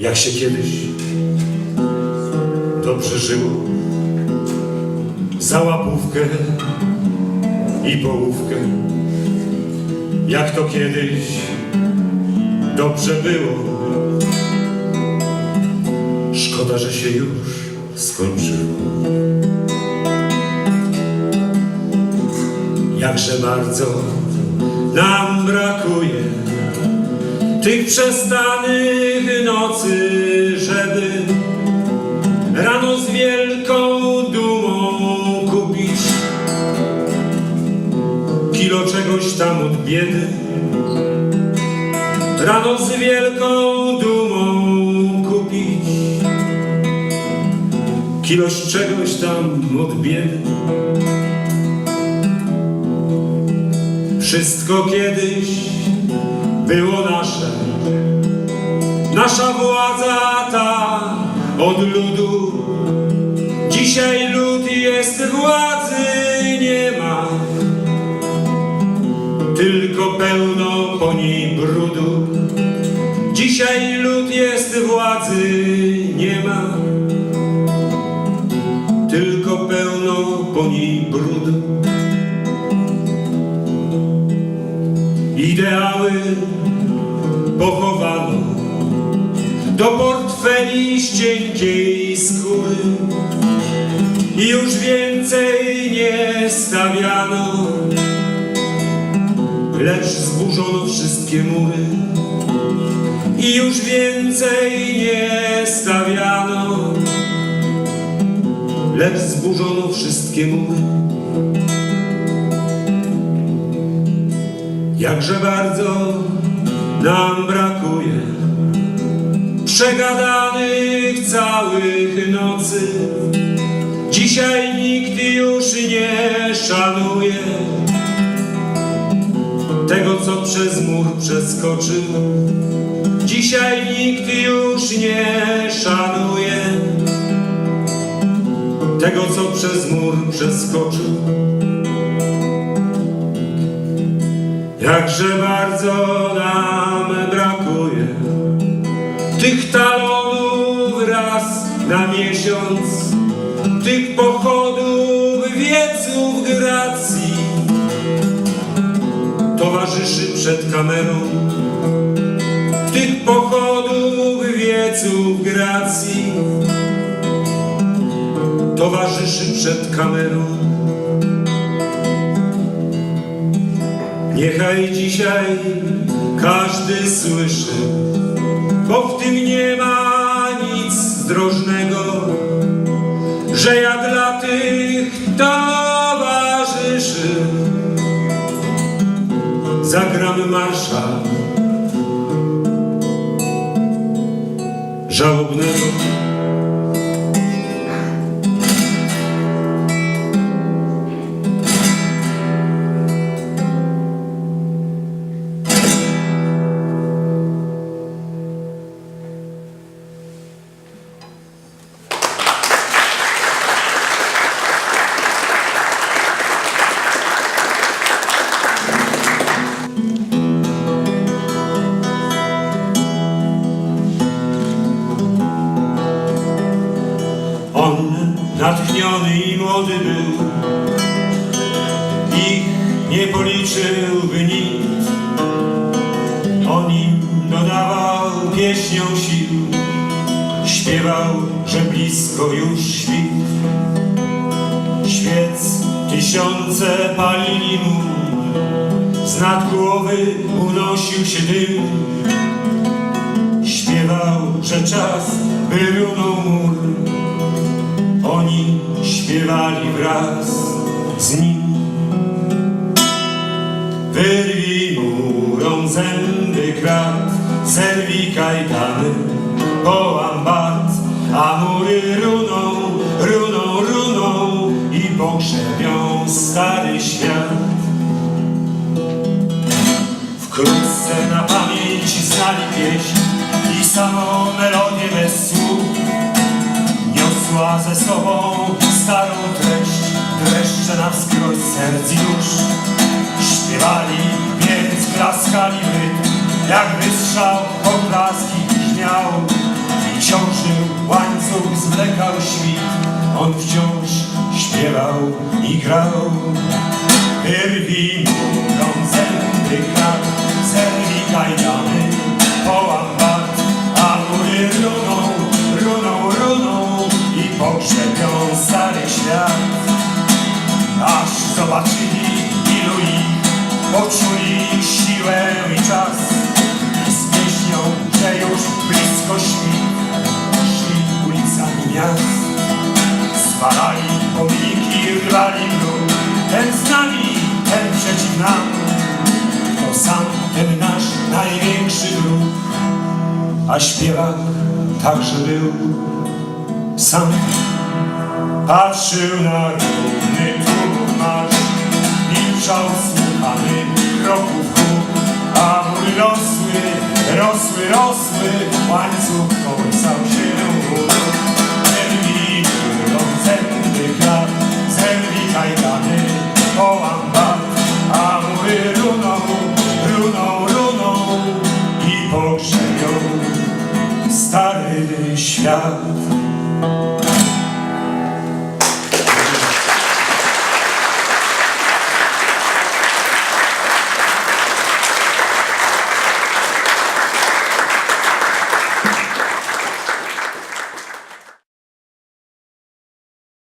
Jak się kiedyś dobrze żyło za łapówkę i połówkę. Jak to kiedyś dobrze było. Szkoda, że się już skończyło. Jakże bardzo nam brakuje tych przestanych nocy, żeby rano z wielką dumą kupić kilo czegoś tam od biedy. Rano z wielką dumą kupić kiloś czegoś tam od biedy. Wszystko kiedyś było nasze. Nasza władza ta od ludu. Dzisiaj lud jest władzy nie ma. Tylko pełno po niej brudu. Dzisiaj lud jest władzy nie ma. Tylko pełno po niej brudu. Ideały pochowano do portfeli z cienkiej skóry i już więcej nie stawiano, lecz zburzono wszystkie mury i już więcej nie stawiano, lecz zburzono wszystkie mury. Jakże bardzo nam brakuje przegadanych całych nocy. Dzisiaj nikt już nie szanuje tego, co przez mur przeskoczył. Dzisiaj nikt już nie szanuje tego, co przez mur przeskoczył. Jakże bardzo nam brakuje tych talonów raz na miesiąc, tych pochodów, wieców gracji, towarzyszy przed kamerą, tych pochodów, wieców gracji, towarzyszy przed kamerą. Niechaj dzisiaj każdy słyszy, bo w tym nie ma nic zdrożnego, że ja dla tych towarzyszy zagram marsza żałobnego. I młody był, ich nie policzyłby nikt. On im dodawał pieśnią sił, śpiewał, że blisko już świt. Świec tysiące palili mu, z nad głowy unosił się dym. Śpiewał, że czas by runął mur, oni śpiewali wraz z nim. Wyrwij murom zęby krat, zerwij kajdany, połam bat, a mury runą, runą, runą i pogrzebią stary świat. Wkrótce na pamięć znali pieśń i samą melodię bez słów niosła ze sobą starą treść dreszcze na wskroś serc już. Śpiewali, więc klaskali rytm, jak wystrzał oklaski brzmiał. I ciążył łańcuch, zwlekał świt, on wciąż śpiewał i grał. Wyrwij ten z nami, ten przeciw nam. To sam ten nasz największy wróg, a śpiewak także był sam. Patrzył na równy tłumacz, milczał słuchany kroków a mój rosły, rosły, rosły, łańcuch kołysał